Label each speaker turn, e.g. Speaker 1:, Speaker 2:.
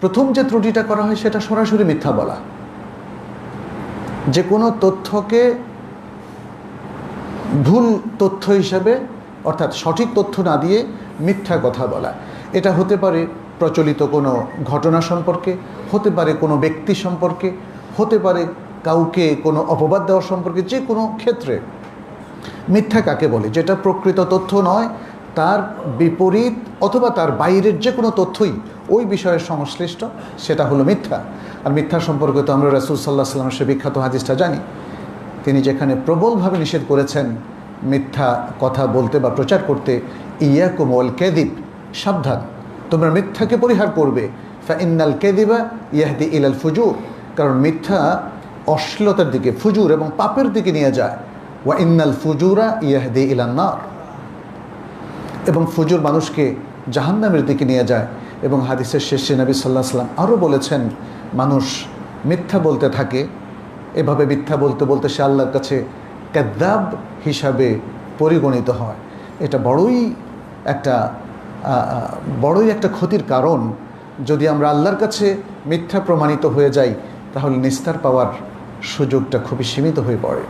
Speaker 1: প্রথম যে ত্রুটিটা করা হয় সেটা সরাসরি মিথ্যা বলা। যে কোনো তথ্যকে ভুল তথ্য হিসাবে, অর্থাৎ সঠিক তথ্য না দিয়ে মিথ্যা কথা বলা। এটা হতে পারে প্রচলিত কোনো ঘটনা সম্পর্কে, হতে পারে কোনো ব্যক্তি সম্পর্কে, হতে পারে কাউকে কোনো অপবাদ দেওয়া সম্পর্কে, যে কোনো ক্ষেত্রে। মিথ্যা কাকে বলে? যেটা প্রকৃত তথ্য নয়, তার বিপরীত অথবা তার বাইরের যে কোনো তথ্যই ওই বিষয়ের সংশ্লিষ্ট, সেটা হলো মিথ্যা। আর মিথ্যা সম্পর্কে তো আমরা রাসুল সাল্লাহ সাল্লামের সে বিখ্যাত হাদিসটা জানি। তিনি যেখানে প্রবলভাবে নিষেধ করেছেন মিথ্যা কথা বলতে বা প্রচার করতে ইয়া কোমল কেদিব সাবধান। তোমরা মিথ্যাকে পরিহার করবে। ফা ইন্নাল কেদিবা ইয়াহদি ইলাল ফুজুর। কারণ মিথ্যা অশ্লীলতার দিকে, ফুজুর এবং পাপের দিকে নিয়ে যায়। ওয়া ইন্নাল ফুজুরা ইয়াহদি ইলান্নার এবং ফুজুর মানুষকে জাহান্নামের দিকে নিয়ে যায়। এবং হাদিসের শেষে নবী সাল্লাহ সাল্লাম আরও বলেছেন, মানুষ মিথ্যা বলতে থাকে, এভাবে মিথ্যা বলতে বলতে সে আল্লাহর কাছে কাদ্দাব হিসাবে পরিগণিত হয়। এটা বড়ই একটা বড়ই একটা ক্ষতির কারণ। যদি আমরা আল্লাহর কাছে মিথ্যা প্রমাণিত হয়ে যাই, তাহলে নিস্তার পাওয়ার সুযোগটা খুবই সীমিত হয়ে পড়ে।